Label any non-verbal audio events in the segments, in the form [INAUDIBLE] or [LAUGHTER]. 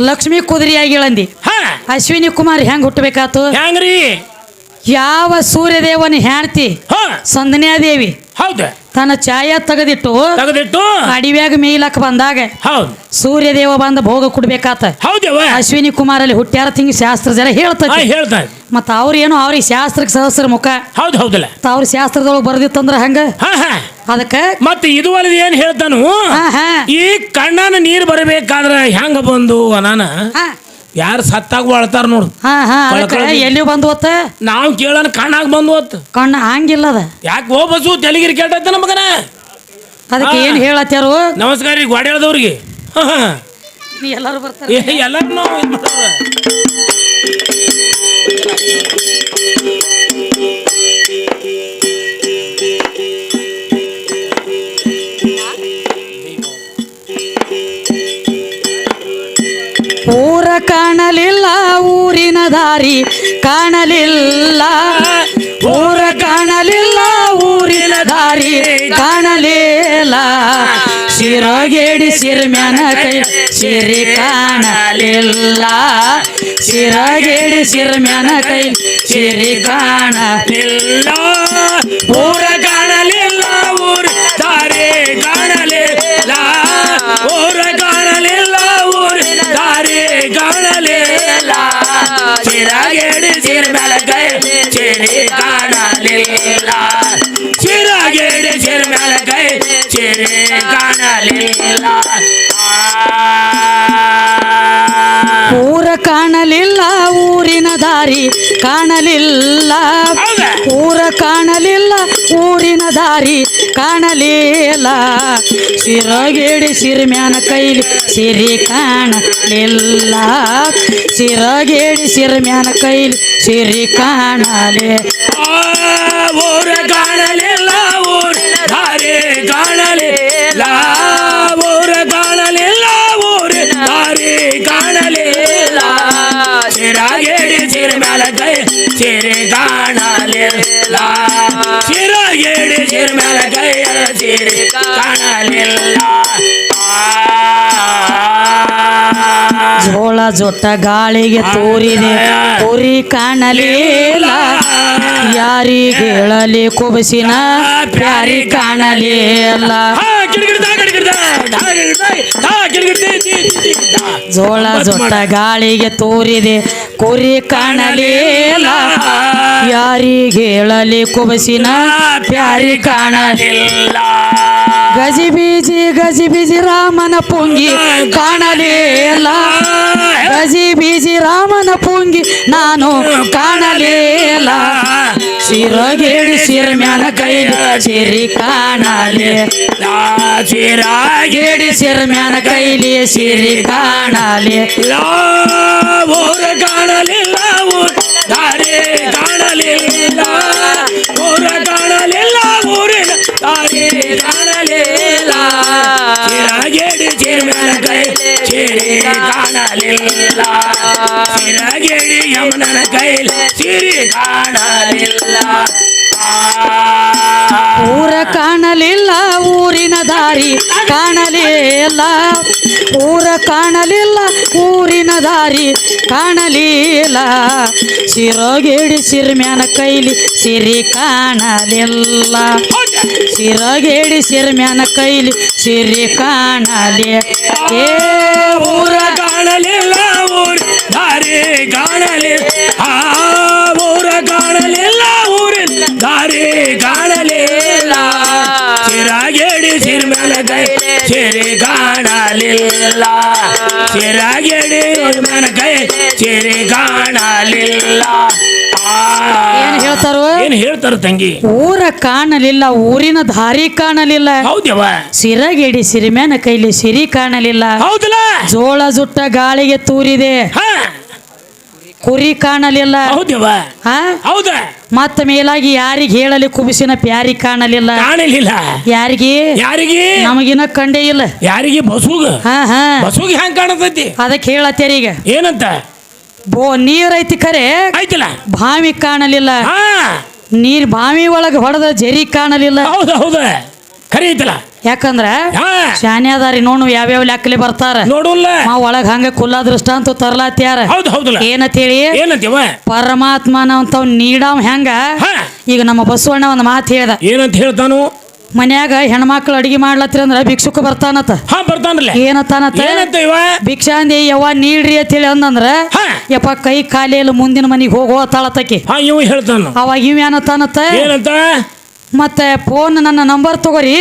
ಲಕ್ಷ್ಮಿ ಕುದುರೆ ಆಗಿಳಂದಿ. ಹಾ. ಅಶ್ವಿನಿ ಕುಮಾರ್ ಹೆಂಗ್ ಹುಟ್ಟಬೇಕಾತು? ಹೆಂಗ್ರಿ? ಯಾವ ಸೂರ್ಯದೇವನ ಹೆಂಡ್ತಿ? ಹಾ. ಸಂದನ್ಯಾದೇವಿ. ಹೌದು. ತನ್ನ ಛಾಯ ತೆಗೆದಿಟ್ಟು ತೆಗೆದಿಟ್ಟು ಅಡಿವ್ಯಾಗ ಮೇಯ್ಲಕ್ ಬಂದಾಗ ಹೌದು. ಸೂರ್ಯದೇವ ಬಂದ ಭೋಗ ಕೊಡ್ಬೇಕಾತ. ಅಶ್ವಿನಿ ಅಶ್ವಿನಿ ಕುಮಾರಲ್ಲಿ ಹುಟ್ಟ್ಯಾರ ತಿಂಗ್ ಶಾಸ್ತ್ರ ಜರ ಹೇಳ್ತಾರೆ ಹೇಳ್ತಾರೆ ಮತ್ತ ಅವ್ರೇನು ಅವ್ರಿಗೆ ಶಾಸ್ತ್ರಕ್ಕೆ ಸಹಸ್ರ ಮುಖ. ಹೌದು ಹೌದಿಲ್ಲ. ಅವ್ರ ಶಾಸ್ತ್ರದೊಳಗೆ ಬರ್ದಿತ್ತಂದ್ರ ಹಂಗ? ಹಾ ಹಾ. ಅದಕ್ಕ ಮತ್ತೆ ಇದು ಅಲ್ಲದೆ ಏನ್ ಹೇಳ್ತಾನು ಈ ಕಣ್ಣನ ನೀರ್ ಬರಬೇಕಾದ್ರ ಹೆಂಗ ಬಂದು ಅನಾನ? ಯಾರು ಸತ್ತಾಗ ಬಾಳ್ತಾರ ನೋಡು. ಎಲ್ಲಿ ಬಂದು ಹೊತ್ತ? ನಾವು ಕೇಳೋಣ ಕಣ್ಣಾಗ ಬಂದು ಹೊತ್ತು. ಕಣ್ಣ ಹಂಗಿಲ್ಲ ಅದ. ಯಾಕೆ ಹೋಗ್ಬಸು ಬಸ್ಸು ತೆಲಗಿರಿ ಕೇಳ್ತೈತೆ ನಮಗನ ಅದಕ್ಕೆ. ಏನ್ ಹೇಳತ್ಯಾರು? ನಮಸ್ಕಾರ ರೀ ಗೋಡೆ ಹೇಳ್ದವ್ರಿಗೆ ಎಲ್ಲರೂ ಬರ್ತಾರೆ? ಎಲ್ಲರೂ ನಾವು ಕಾಣಲಿಲ್ಲ ಊರಿನ ದಾರಿ, ಕಾಣಲಿಲ್ಲ. ಊರ ಕಾಣಲಿಲ್ಲ ಊರಿನ ದಾರಿ, ಕಾಣಲಿಲ್ಲ. ಶಿರಗೇಡಿ ಸಿರ್ಮ್ಯಾನ ಕೈ ಸಿರಿ ಕಾಣಲಿಲ್ಲ. ಶಿರಗೇಡಿ ಸಿರ್ಮ್ಯಾನ ಕೈ ಸಿರಿ ಕಾಣಲಿಲ್ಲ. ಊರ ಸಿರ ಮೇಲೆ ಕೈ ಚಿರಿ ಕಾಣಲಿಲ್ಲ. ಚಿರಗೇಡಿ ಸಿರ ಮೇಲೆ ಕೈ ಚಿರಿ ಕಾಣಲಿಲ್ಲ. ಊರ ಕಾಣಲಿಲ್ಲ ಊರಿನ ದಾರಿ ಕಾಣಲಿಲ್ಲ? ಊರ ಕಾಣಲಿಲ್ಲ ಊರಿನ ದಾರಿ ಕಾಣಲಿಲ್ಲ. ಸಿರಗೇಡಿ ಸಿರಿಮ್ಯಾನ ಕೈಲಿ ಸಿರಿ ಕಾಣಲಿಲ್ಲ. ಸಿರಗೇಡಿ ಸಿರಿಮ್ಯಾನ ಕೈಲಿ ಸಿರಿ ಕಾಣಲಿ ಕಾಣಲಿಲ್ಲ ಕೈ ಚಿರಿ ಕಾಣಲಿಲ್ಲ. ಜೋಳ ಜೊಟ್ಟ ಗಾಳಿಗೆ ತೋರಿದೆ ತೋರಿ ಕಾಣಲಿಲ್ಲ. ಯಾರಿಗೆ ಹೇಳಲಿ ಕುಬಸಿನ ಪ್ಯಾರಿ ಕಾಣಲಿಲ್ಲ. ಜೋಳ ಜೊಟ್ಟ ಗಾಳಿಗೆ ತೋರಿದೆ ಕುರಿ ಕಾಣಲಿಲ್ಲ. ಯಾರಿಗೆ ಹೇಳಲಿ ಕುಬಸಿನ ಪ್ಯಾರಿ ಕಾಣಲಿಲ್ಲ. ಗಜಿ ಬೀಜಿ ಗಜಿ ಬೀಜಿ ರಾಮನ ಪುಂಗಿ ಕಾಣಲಿಲ್ಲ ಗಜಿ ಬೀಜಿ ರಾಮನ ಪುಂಗಿ ನಾನು ಕಾಣಲಿಲ್ಲ ಸಿರಗೇಡಿ ಕೈ ಶಿರಿ ಸಿರಿ ಶಿರ ಗೇಡಿ ಸಿರ್ಮ್ಯಾನ ಕೈಲಿ ಸಿರಿ ಕಾಣಲಿ. ಊರ ಕಾಣಲಿಲ್ಲ ಓ ಚಿರ್ಮ್ಯಾನ ಕೈ ಚಿರಿ ಕಾಣಲಿಲ್ಲ ಸಿರಗೇಡಿ ಯಮನನ ಕೈಲಿ ಸಿರಿ ಕಾಣಲಿಲ್ಲ ಊರ ಕಾಣಲಿಲ್ಲ, ಊರಿನ ದಾರಿ ಕಾಣಲಿಲ್ಲ ಊರ ಕಾಣಲಿಲ್ಲ, ಊರಿನ ದಾರಿ ಕಾಣಲಿಲ್ಲ ಸಿರೋಗೇಡಿ, ಸಿರಿಮ್ಯಾನ ಕೈಲಿ ಸಿರಿ ಕಾಣಲಿಲ್ಲ. ಸಿರಗೇಡಿ ಸಿರ್ಮ್ಯಾನ ಕೈಲಿ ಸಿರಿ ಕಾಣಲಿ. ಏ ಊರ ಕಾಣಲಿಲ್ಲ ಊರಿ, ದಾರಿ ಕಾಣಲಿ. ಆ ಊರ ಕಾಣಲಿಲ್ಲ ಊರಿ, ದಾರಿ ಕಾಣಲಿಲ್ಲ. ಸಿರಗೇಡಿ ಸಿರ ಮ್ಯಾನ ಕೈ ಸಿರಿ ಕಾಣಲಿಲ್ಲ. ಸಿರಗೇಡಿ ಮ್ಯಾನ ಕೈ ಸಿರಿ ಕಾಣಲಿಲ್ಲ. ಹೇಳ್ತಾರೋ? ಏನ್ ಹೇಳ್ತಾರ ತಂಗಿ? ಊರ ಕಾಣಲಿಲ್ಲ ಊರಿನ ದಾರಿ ಕಾಣಲಿಲ್ಲ. ಹೌದವ ಸಿರಗೇಡಿ ಸಿರಿಮ್ಯಾನ ಕೈಲಿ ಸಿರಿ ಕಾಣಲಿಲ್ಲ. ಹೌದಲ್ಲ? ಜೋಳ ಜುಟ್ಟ ಗಾಳಿಗೆ ತೂರಿದೆ. ಕುರಿ ಕಾಣಲಿಲ್ಲ. ಹೌದವ ಆ? ಹೌದ. ಮತ್ತ ಮೇಲಾಗಿ ಯಾರಿಗೆ ಹೇಳಲಿ ಕುಬಿಸಿನ ಪ್ಯಾರಿ ಕಾಣಲಿಲ್ಲ. ಕಾಣಲಿಲ್ಲ. ಯಾರಿಗೆ? ಯಾರಿಗೆ? ನಮಗಿನ ಕಂಡೇ ಇಲ್ಲ. ಯಾರಿಗೆ? ಬಸುಗ ಹಾ ಹಾ. ಬಸುಗ ಹೆಂಗ್ ಕಾಣತೈತಿ? ಅದಕ್ಕೆ ಹೇಳತ್ತೇರಿ ಈಗ. ಏನಂತ? ಬೋ ನೀರ್ ಐತಿ ಖರೆ ಐತಿಲ್ಲ. ಬಾವಿ ಕಾಣಲಿಲ್ಲ. ನೀರ್ ಬಾವಿ ಒಳಗ ಹೊಡೆದ ಜರಿ ಕಾಣಲಿಲ್ಲ. ಹೌದ ಹೌದ. ಖರೆ ಐತಲ್ಲ. ಯಾಕಂದ್ರ ಶಾನೆ ಅದಾರಿ ನೋಡು ಯಾವ್ಯಾವ ಲೆಕ್ಕಲಿ ಬರ್ತಾರ. ನೋಡುಲ್ಲ. ಮಾ ಒಳಗ ಹಂಗ ಕುಲ್ಲ ದೃಷ್ಟಾಂತ ತರ್ಲಾತ್ಯಾರ. ಏನಂತೇಳಿ? ಪರಮಾತ್ಮನ ಅಂತ ನೀಡಾವ್ ಹೆಂಗ? ಈಗ ನಮ್ಮ ಬಸವಣ್ಣ ಒಂದು ಮಾತು ಹೇಳ್ದ. ಏನಂತ ಹೇಳ್ತಾನು? ಮನ್ಯಾಗ ಹೆಣ್ಮಕ್ಳು ಅಡಿಗೆ ಮಾಡ್ಲತ್ರಿ ಅಂದ್ರ ಭಿಕ್ಷುಕ ಬರ್ತಾನತ್ತ ಹಾ ಬರ್ತಾನಲ್ಲ. ಏನತ್ತಾನತ್ತ ಏನಂತ ಇವ? ಭಿಕ್ಷಾಂದಿ ಯವ್ವ ನೀಡ್ರಿ ಅಂತೇಳಿ ಅಂದಂದ್ರ ಹಾ. ಯಪ್ಪ ಕೈ ಕಾಲಿಯಲ್ಲಿ ಮುಂದಿನ ಮನೆಗೆ ಹೋಗೋ ತಾಳತಕ್ಕೆ ಹಾ ಇವ ಹೇಳ್ತಾನ ಅವಾಗ ಇವ್ ಏನತ್ತಾನತ್ತ ಏನಂತ? ಮತ್ತೆ ಫೋನ್ ನನ್ನ ನಂಬರ್ ತಗೋರಿ.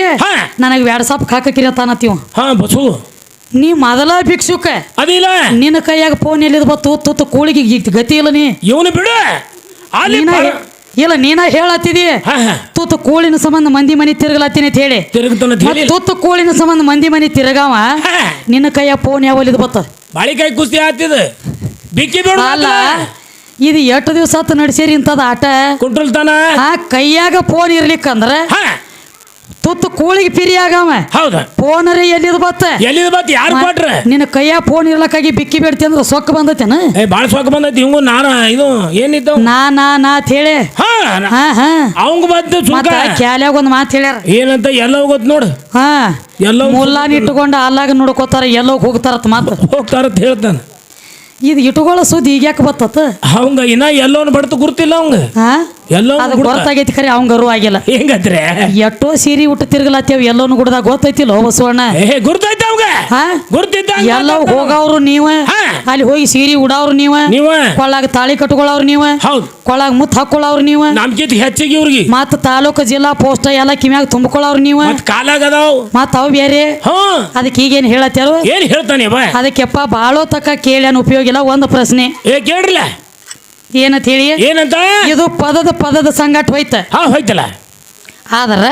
ನನಗೆ ವ್ಯಾಟ್ಸಪ್ ಹಾಕಕಿರಿ ತಾನತ್ತೀವ ಹಾ ಬಸು. ನೀ ಮೊದಲ ಭಿಕ್ಷುಕ. ಅದಿಲ್ಲ. ನಿನ್ನ ಕೈಯಾಗ ಫೋನ್ ಎಲ್ಲಿದ್ ಬತ್ತು ತುತ್ತು ಕೂಳಿಗೆ ಗತಿ ಇಲ್ಲ ನೀ. ಇವನು ಬಿಡು. ಇಲ್ಲ ನೀನ ಹೇಳತ್ತಿದಿ ತೂತು ಕೂಳಿನ ಸಂಬಂಧ ಮಂದಿ ಮನಿ ತಿರುಗಲತ್ತೀನಿ ಅಂತ ಹೇಳಿ. ತೂತು ಕೂಳಿನ ಸಂಬಂಧ ಮಂದಿ ಮನಿ ತಿರುಗಾವ ನಿನ್ನ ಕೈಯ ಫೋನ್ ಯಾವಲ್ಲಿ ಬತ್ತ? ಬಾಳಿಕಾಯಿ ಕುಸ್ತಿ ಆತಿದ. ಬಿಕ್ಕಿ ಬಿಡು ಅಲ್ಲ ಇದು ಎಷ್ಟು ದಿವಸ ಆತ ನಡೆಸಿರಿ ಇಂಥದ ಆಟ? ಕುಂಟ್ರಲ್ತಾನ? ಆ ಕೈಯಾಗ ಫೋನ್ ಇರ್ಲಿಕ್ಕಂದ್ರ ತುತ್ತು ಕೂಳಿಗೆ ಹೌದು ಹೌದ? ಫೋನರೇ ಎಲ್ಲಿದ್ ಬತ್ತ? ಎಲ್ಲಿದ ಬತ್ತ? ಯಾರು ಕೊಟ್ರ? ನಿನ್ನ ಕೈಯ ಫೋನ್ ಇರ್ಲಕ್ಕಾಗಿ ಬಿಕ್ಕಿ ಬೇಡ್ತಿ ಅಂದ್ರೆ ಸೊಕ್ಕ ಬಂದತೇನ ಏ ಬಾಳ ಸೊಕ್ಕ ಬಂದೈತಿ ಹಿಂಗು ನಾನ ಇದು ಏನಿತ್ತು ನಾ ನಾ ನಾ ಅಂತ ಹೇಳಿ. ಹಾ ಹಾ ಹಾ. ಅವಂಗ ಬಂತು ಮತ್ತ ಕ್ಯಾಲ್ಯಾಗ ಒಂದು ಮಾತು ಹೇಳ್ಯಾರ. ಏನಂತ ಎಲ್ಲ ಗೊತ್ತು ನೋಡು. ಹಾ. ಎಲ್ಲೋ ಮುಲ್ಲಾನ ಇಟ್ಟುಕೊಂಡು ಅಲ್ಲಾಗ ನೋಡ್ಕೋತಾರ ಎಲ್ಲೋ ಹೋಗ್ತಾರತ್ ಮಾತು. ಹೋಗ್ತಾರತ್ ಹೇಳ್ತಾನೆ. ಇದು ಇಟ್ಟುಕೊಳ್ಳೋ ಸುದ್ದಿ ಈಗ ಯಾಕೆ ಬತ್ತತ್ತ ಅವಂಗ ಇನ್ನ ಎಲ್ಲೋನ್ ಬಡ್ತು ಗುರ್ತಿಲ್ಲ ಅವಂಗ. ಹಾ? ಎಲ್ಲೋ ಅದು ಗೊತ್ತಾಗೈತಿ ಖರೆ ಅವಂಗ ಗರ್ವ ಆಗಿಲ್ಲ. ಹೆಂಗಂದ್ರೆ? ಎಷ್ಟೋ ಸೀರಿ ಉಟ್ಟು ತಿರ್ಗಲತ್ತೇವ್ ಎಲ್ಲೋನು ಗುಡ್ದಾಗ ಗೊತ್ತೈತಿಲ್ಲ ಬಸವಣ್ಣ? ಏ ಗುರ್ತೈತ ಅವಂಗ? ಹಾ? ಗುರ್ತಿದ್ದ ಎಲ್ಲ ಹೋಗವ್ರು ನೀವ ಹಾ. ಅಲ್ಲಿ ಹೋಗಿ ಸೀರಿ ಉಡವ್ರು ನೀವ ನೀವ? ಕೊಳ್ಳಾಗ ತಾಳಿ ಕಟ್ಕೊಳ್ಳೋರು ನೀವ ಹೌದು. ಕೊಳ್ಳಾಗ ಮುತ್ತು ಹಾಕೊಳ್ಳವ್ರು ನೀವ ನಮ್ಕಿಂತ ಹೆಚ್ಚಿಗೆ ಇವ್ರಿಗೆ. ಮತ್ತ ತಾಲೂಕು ಜಿಲ್ಲಾ ಪೋಸ್ಟ್ ಎಲ್ಲ ಕಿಮ್ಯಾಗ ತುಂಬಿಕೊಳ್ಳೋರು ನೀವ ಮತ್ ಕಾಲಾಗ ಅದಾವ್. ಮತ್ತ ಅವ್ ಬೇರೆ. ಹಾ. ಅದಕ್ಕೆ ಈಗೇನ್ ಹೇಳತ್ಯಾರು? ಏನ್ ಹೇಳ್ತಾನೆ ಬಾ ಅದಕ್ಕೆಪ್ಪ ಬಾಳೋ ತಕ್ಕ ಕೇಳ್ಯಾನ ಉಪಯೋಗ ಇಲ್ಲ ಒಂದು ಪ್ರಶ್ನೆ. ಏ ಕೇಳ್ರಲ್ಲ. ಏನಂತ ಹೇಳಿ? ಏನಂತ? ಇದು ಪದದ ಪದದ ಸಂಗಟ ಹೋಯ್ತ. ಹಾ ಹೋಯ್ತಲ್ಲ. ಆದ್ರ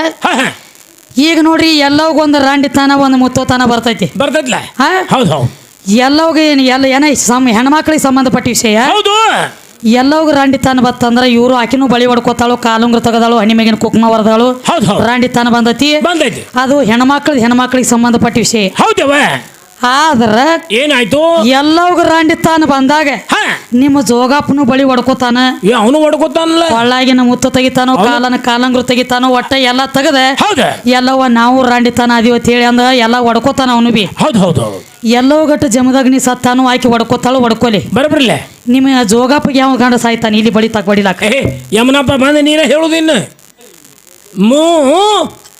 ಈಗ ನೋಡ್ರಿ ಎಲ್ಲವಗೊಂದು ರಾಂಡಿತನ ಒಂದು ಮುತ್ತೋತನ ಬರ್ತೈತಿ. ಬರ್ತೈತಿಲ್ಲ ಹೌದು ಹೌದು. ಎಲ್ಲವಾಗ ಏನು ಎಲ್ಲ ಏನ ಸಮ್ ಹೆಣ್ಮಕ್ಳಿಗೆ ಸಂಬಂಧಪಟ್ಟ ವಿಷಯ? ಹೌದು. ಎಲ್ಲವಾಗ ರಾಂಡಿತನ ಬತ್ತಂದ್ರ ಇವರು ಆಕಿನೂ ಬಳಿ ಹೊಡ್ಕೋತಾಳು ಕಾಲುಂಗ್ರ ತೆಗದಾಳು ಹಣಿಮೆಗಿನ ಕುಕ್ಮ ಹೊರದಾಳು ರಾಂಡಿತನ ಬಂದತಿ. ಬಂದೈತಿ. ಅದು ಹೆಣ್ಮಕ್ಳದ್ ಹೆಣ್ಮಕ್ಳಿಗೆ ಸಂಬಂಧಪಟ್ಟ ವಿಷಯ. ಹೌದವ ಆದ್ರ ಏನಾಯ್ತು? ಎಲ್ಲವಾಗ ರಾಂಡಿತಾನ ಬಂದಾಗ. ನಿಮ್ಮ ಜೋಗಪ್ಪನು ಬಳಿ ಹೊಡ್ಕೋತಾನ ಅವನು ಹೊಡ್ಕೊತಾನಲ್ಲ ಒಳ್ಳಾಗಿನ ಮುತ್ತು ತೆಗಿತಾನೋ ಕಾಲನ ಕಾಲಂಗ್ರು ತೆಗಿತಾನೋ ಒಟ್ಟೆ ಎಲ್ಲ ತೆಗದ. ಎಲ್ಲವ ನಾವು ರಾಂಡಿತಾನ ಅದೀವ ಹೇಳಿ ಅಂದ ಎಲ್ಲ ಹೊಡ್ಕೋತಾನ ಅವನು ಬಿ. ಹೌದು ಹೌದು ಎಲ್ಲವ ಎಲ್ಲೋ ಗಟ್ಟ ಜಮದಗ್ನಿ ಸತ್ತಾನು ಆಕಿ ಹೊಡ್ಕೋತಾಳು ಹೊಡ್ಕೊಲಿ ಬರಬರ್ಲೆ. ನಿಮ್ಮ ಜೋಗಪ್ಪಗೆ ಯಾವ ಗಂಡ ಸಾಯ್ತಾನ? ಇಲ್ಲಿ ಬಳಿ ತಕ್ ಬಡಿಲಾಕ. ಯಮನಪ್ಪ ಬಂದ ನೀನ ಹೇಳುದಿನ್ನ. ಮೂ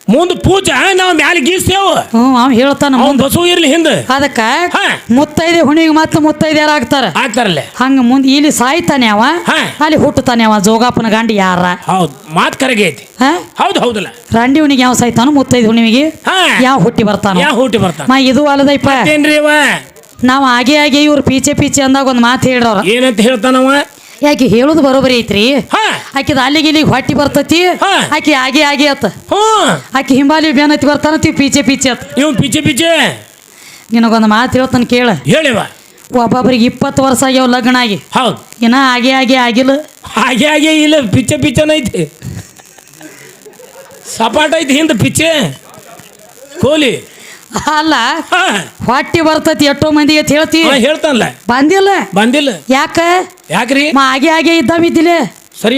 ಮುಂದ್ ಪೂಜೆ ನಾವು ಮ್ಯಾಲೆ ಗೀಸ್ತೇವ ಹ್ಞೂ ಅವ್ ಹೇಳ್ತಾನ ಅವ್ನ್ ಮುಂದ. ಬಸು ಇರ್ಲಿ ಹಿಂದ. ಅದಕ್ಕ ಹಾ. ಮುತ್ತೈದೆ ಹುಣಿಗೆ ಮತ್ತೆ ಮುತ್ತೈದೆಯರ ಆಗ್ತಾರ? ಆಗ್ತಾರಲ್ಲ. ಹಂಗ ಮುಂದೆ ಇಲ್ಲಿ ಸಾಯ್ತಾನೆ ಅವ ಹಾ. ಅಲ್ಲಿ ಹುಟ್ಟುತ್ತಾನೆ ಅವ ಜೋಗಾಪನ ಗಂಡ ಯಾರ? ಹೌದು ಮಾತ್ ಕರೆಗೆ ಐತಿ. ಹಾ? ಹೌದು ಹೌದಲ್ಲ. ರಂಡಿ ಹುಣಿಗೆ ಯಾವ ಸಾಯ್ತಾನು ಮುತ್ತೈದೆ ಹುಣಿವಿಗೆ ಹಾ. ಯಾವ ಹುಟ್ಟಿ ಬರ್ತಾನ? ಯಾವ ಹುಟ್ಟಿ ಬರ್ತಾನ? ಮಾ ಇದು ಅಲ್ಲದೈಪ ಅವ? ನಾವು ಹಾಗೆ ಆಗಿ ಇವ್ರು ಪೀಚೆ ಪೀಚೆ ಅಂದಾಗ ಒಂದು ಮಾತು ಹೇಳ್ರವ್ರ. ಏನಂತ ಹೇಳ್ತಾನವ? ಯಾಕೆ ಹೇಳುದು ಬರೋಬರಿ ಐತ್ರಿ? ಹಾ. ಆಕಿದ ಅಲ್ಲಿಗೆ ಇಲ್ಲಿಗೆ ಹೊಟ್ಟಿ ಬರ್ತತಿ. ಹಾ. ಆಕಿ ಆಗಿ ಆಗಿ ಅತ್ತ ಹ್ಞೂ. ಆಕಿ ಹಿಂಬಾಲಿ ಬೇನತಿ ಬರ್ತಾನತಿ ಪೀಚೆ ಪೀಚೆ ಅತ್ತ ಇವ್ ಪಿಚೆ ಪಿಚೆ. ನಿನಗೊಂದು ಮಾತು ಹೇಳ್ತಾನೆ ಕೇಳ. ಹೇಳಿವ. ಒಬ್ಬೊಬ್ಬರಿಗೆ ಇಪ್ಪತ್ತು ವರ್ಷ ಆಗ್ಯಾವ ಲಗ್ನ ಆಗಿ. ಹೌದು. ಇನ್ನ ಹಾಗೆ ಆಗೇ ಆಗಿಲ್ಲ. ಹಾಗೆ ಹಾಗೆ ಇಲ್ಲ ಪಿಚ್ಚೆ ಪಿಚ್ಚನ ಐತಿ. ಸಪಾಟ ಐತಿ ಹಿಂದ ಪಿಚ್ಚೆ ಕೋಲಿ. ಅಲ್ಲ ಹಾ. ಹೊಟ್ಟಿ ಬರ್ತತಿ ಎಷ್ಟೋ ಮಂದಿ ಅಂತ ಹೇಳ್ತಿ. ಹೇಳ್ತಾನಲ್ಲ. ಬಂದಿಲ್ಲ? ಬಂದಿಲ್ಲ. ಯಾಕ? ಯಾಕ್ರಿ? ಮಾ ಹಾಗೆ ಇದ್ದ ಇದ್ದಾವಿದ್ದಿಲ್ಲ ಸರಿ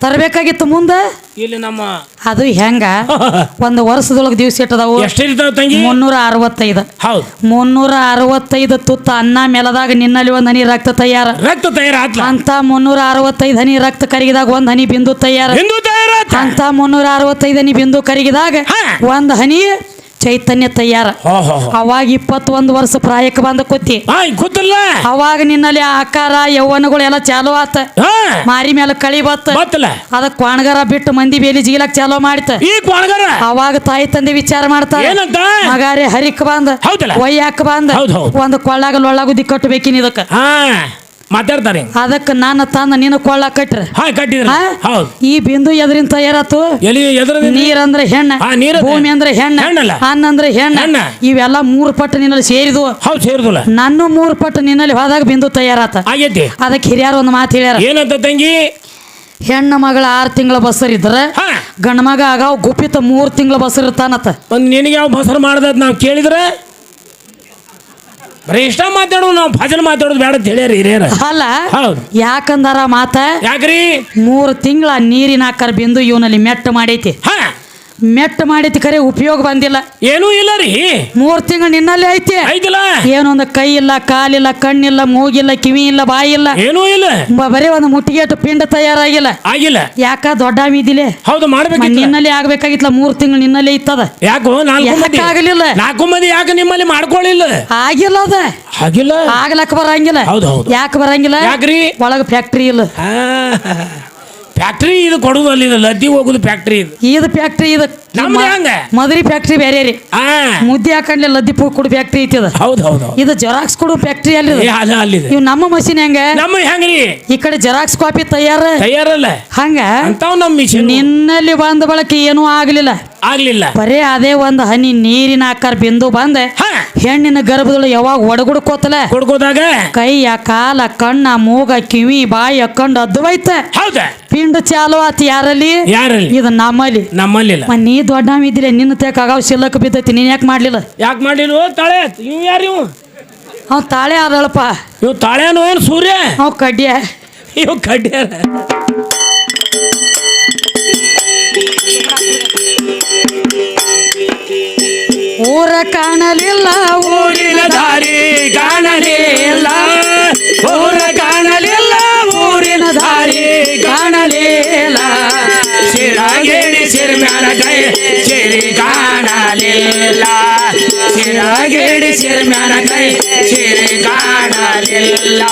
ತರಬೇಕಾಗಿತ್ತು ಮುಂದೆ? ಇಲ್ಲಿ ನಮ್ಮ ಅದು ಹೆಂಗ? [LAUGHS] ಒಂದು ವರ್ಷದೊಳಗೆ ದಿವ್ಸ ಇಟ್ಟದವು. ತಂಗಿ? ಮುನ್ನೂರ ಅರವತ್ತೈದು ಹೌದು. ಮುನ್ನೂರ ಅರವತ್ತೈದು ತುತ್ತ ಅನ್ನ ಮೆಲದಾಗ ನಿನ್ನಲ್ಲಿ ಒಂದು ಹನಿ ರಕ್ತ ತಯಾರ. ರಕ್ತ ತಯಾರ ಅಂತ ಮುನ್ನೂರ ಅರವತ್ತೈದು ಹನಿ ರಕ್ತ ಕರಗಿದಾಗ ಒಂದು ಹನಿ ಬಿಂದು ತಯಾರ. ಅಂತ ಮುನ್ನೂರ ಅರವತ್ತೈದು ಹನಿ ಬಿಂದು ಕರಗಿದಾಗ ಒಂದ್ ಹನಿ ಚೈತನ್ಯ ತಯಾರ. ಅವಾಗ ಇಪ್ಪತ್ತೊಂದು ವರ್ಷ ಪ್ರಾಯಕ್ಕೆ ಬಂದ ಕೂತಿ ಅವಾಗ ನಿನ್ನಲ್ಲಿ ಆಕಾರ ಯೌವನಗಳು ಎಲ್ಲ ಚಾಲು ಆತ. ಮಾರಿ ಮೇಲೆ ಕಳಿ ಬತ್ತ. ಅದಕ್ಕೆ ಕ್ವಾಣಗಾರ ಬಿಟ್ಟು ಮಂದಿ ಬೇಲಿ ಜೀಲಕ್ ಚಾಲೋ ಮಾಡಿತ. ಅವಾಗ ತಾಯಿ ತಂದೆ ವಿಚಾರ ಮಾಡ್ತಾರೆ ಮಗಾರೆ ಹರಿಕ್ ಬಂದ? ಒಯ್ಯಾಕ ಬಂದ. ಒಂದು ಕೊಳ್ಳಾಗ ಲೊಳ್ಳಾಗ ದಿಕ್ಕಟ್ಟು ಬೇಕಿನ ಇದಕ್ಕ. ಮಾತಾಡ್ತಾರೆ. ಅದಕ್ಕೆ ನಾನು ತಂದ ನಿನ್ನ ಕೊಳ್ಳ ಕಟ್ರ. ಹಾ ಕಟ್ಟಿದ್ರ? ಹೌದು. ಈ ಬಿಂದು ಎದ್ರಿಂದ ತಯಾರಾತು ಎಲ್ಲಿ ಎದ್ರ ನೀರ್ ಅಂದ್ರೆ ಹೆಣ್ಣ ನೀರು ಭೂಮಿ ಅಂದ್ರೆ ಹೆಣ್ಣ. ಹೆಣ್ಣಲ್ಲ. ಅನ್ನ ಅಂದ್ರೆ ಹೆಣ್ಣ. ಇವೆಲ್ಲ ಮೂರು ಪಟ್ಟು ನಿನ್ನಲ್ಲಿ ಸೇರಿದು ಹೌದು ಸೇರ್ದಲ್ಲ ನನ್ನ ಮೂರು ಪಟ್ಟು ನಿನ್ನಲ್ಲಿ ಹೋದಾಗ ಬಿಂದು ತಯಾರಾತ. ಆಗೈತಿ ಅದಕ್ಕೆ ಹಿರಿಯರು ಒಂದು ಮಾತು ಹೇಳ್ಯಾರ. ಏನಂತ ತಂಗಿ? ಹೆಣ್ಣ ಮಗಳ ಆರು ತಿಂಗಳ ಬಸರ್ ಇದ್ರ ಹಾ. ಗಂಡ ಮಗ ಆಗಾವ್ ಗುಪ್ಪಿತ ಮೂರು ತಿಂಗಳ ಬಸರ್ ಇರ್ತಾನತ್ತ ಒಂದು ನಿನಗೆ ಯಾವ ಬಸರ್ ಮಾಡ್ದದ್ ನಾವು ಕೇಳಿದ್ರೆ? ಬರೀ ಇಷ್ಟ ಮಾತಾಡೋದು ನಾವು ಭಜನೆ ಮಾತಾಡೋದು ಬೇಡ ಅಂತ ಹೇಳ್ಯಾರ ಹಿರಿಯರ. ಅಲ್ಲ ಹೌದು. ಯಾಕಂದಾರ ಮಾತ? ಯಾಕ್ರಿ? ಮೂರು ತಿಂಗಳ ನೀರಿನ ಆಕಾರ ಬಿಂದು ಇವನಲ್ಲಿ ಮೆಟ್ಟ ಮಾಡೈತಿ. ಹಾ. ಮೆಟ್ಟ ಮಾಡಿದ ಖರೆ ಉಪಯೋಗ ಬಂದಿಲ್ಲ. ಏನೂ ಇಲ್ಲ ರೀ. ಮೂರ್ ತಿಂಗಳು ನಿನ್ನಲ್ಲಿ ಐತಿ. ಐತಿಲ್ಲ. ಏನೊಂದು ಕೈ ಇಲ್ಲ ಕಾಲಿಲ್ಲ ಕಣ್ಣಿಲ್ಲ ಮೂಗಿಲ್ಲ ಕಿವಿ ಇಲ್ಲ ಬಾಯಿ ಇಲ್ಲ. ಏನೂ ಇಲ್ಲ. ಬ- ಬರೀ ಒಂದು ಮುಟ್ಟಿಗೆಟ್ಟು ಪಿಂಡ ತಯಾರಾಗಿಲ್ಲ. ಆಗಿಲ್ಲ. ಯಾಕ ದೊಡ್ಡ ಮಿದಿಲೆ ಹೌದು ಮಾಡ್ಬೇಕಿತ್ತು. ನಿನ್ನಲ್ಲಿ ಆಗ್ಬೇಕಾಗಿತ್ತಲ್ಲ ಮೂರ್ ತಿಂಗಳು ನಿನ್ನಲ್ಲಿ ಇತ್ತದ? ಯಾಕೋ ನಾಲ್ಕು ಮಂದಿ. ಆಗಲಿಲ್ಲ? ನಾಲ್ಕು ಮಂದಿ ಯಾಕೆ ನಿಮ್ಮಲ್ಲಿ ಮಾಡ್ಕೊಳ್ಳಿಲ್ಲ ಆಗಿಲ್ಲ ಅದ. ಆಗಿಲ್ಲ. ಆಗ್ಲಕ್ ಬರಂಗಿಲ್ಲ. ಹೌದು, ಹೌದು. ಯಾಕೆ ಬರಂಗಿಲ್ಲ? ಯಾಕ್ರಿ? ಒಳಗ ಫ್ಯಾಕ್ಟ್ರಿ ಇಲ್ಲ. ಫ್ಯಾಕ್ಟ್ರಿ ಇದು ಕೊಡುದಲ್ಲ ಇದು ಲದ್ದಿ ಹೋಗುದು ಫ್ಯಾಕ್ಟ್ರಿ ಇದು. ಇದು ಫ್ಯಾಕ್ಟ್ರಿ ಇದು ನಮ್ದು ಹೆಂಗ? ಮದರಿ ಫ್ಯಾಕ್ಟ್ರಿ ಬೇರೆ ರೀ. ಮುದ್ದೆ ಹಾಕೊಂಡ್ಲೆ ಲದ್ದಿ ಪೂ ಕೊಡು ಫ್ಯಾಕ್ಟ್ರಿ ಐತಿ ಇದು ಹೌದು ಇದು ಜೆರಾಕ್ಸ್ ಕೊಡು ಫ್ಯಾಕ್ಟ್ರಿ ಅಲ್ಲಿ ಅಲ್ಲಿದೆ. ಇವ್ ನಮ್ಮ ಮಷಿನ್ ಹೆಂಗ? ನಮ್ಮ ಹೆಂಗ್ರಿ? ಈ ಕಡೆ ಜೆರಾಕ್ಸ್ ಕಾಪಿ ತಯಾರ. ತಯಾರಲ್ಲ. ಹಂಗ? ಅಂತಾವ್ ನಮ್ಮ ಮಿಷನ್ ನಿನ್ನಲ್ಲಿ ಬಂದ ಬಳಕ ಏನೂ ಆಗ್ಲಿಲ್ಲ. ಆಗ್ಲಿಲ್ಲ. ಬರೇ ಅದೇ ಒಂದು ಹನಿ ನೀರಿನ ಆಕಾರ ಬಿಂದು ಬಂದ. ಹೆಣ್ಣಿನ ಗರ್ಭದೊಳಗೆ ಯಾವಾಗ ಒಡಗುಡ್ಕೋತಲ ಹುಡ್ಕೋದಾಗ ಕೈಯ ಕಾಲ ಕಣ್ಣ ಮೂಗ ಕಿವಿ ಬಾಯಿ ಹಾಕೊಂಡು ಅದ್ದು ಪಿಂಡ ಚಾಲು ಆತ ಯಾರಲ್ಲಿ? ಯಾರಲ್ಲಿ? ಇದು ನಮ್ಮಲ್ಲಿ. ನಮ್ಮಲ್ಲಿ ನೀ ದೊಡ್ಡ ಇದ್ರೆ ನಿನ್ನ ತೇಕ ಆಗಾವ್ ಶಿಲ್ಲಕ್ ಬಿದ್ದೈತಿ ನೀನ್ ಯಾಕೆ ಮಾಡ್ಲಿಲ್ಲ? ಯಾಕೆ ಮಾಡ್ಲಿಲ್ಲ? ತಾಳೆ ಇವ್ ಯಾರು ಇವು? ಅವ್ ತಾಳೆ ಆದಳಪ್ಪ. ಇವ್ ತಾಳ್ಯಾನು ಏನು ಸೂರ್ಯ? ಅವ್ ಕಡ್ಯ. ಇವ್ ಕಡ್ಡಿಯ ಊರ ಕಾಣಲಿಲ್ಲ ಊರಿನ ದಾರಿ ಕಾಣಲಿಲ್ಲ ಸಿರ್ಮ್ಯಾನ ಕೈ ಸಿರಿ ಕಾಣಲಿಲ್ಲ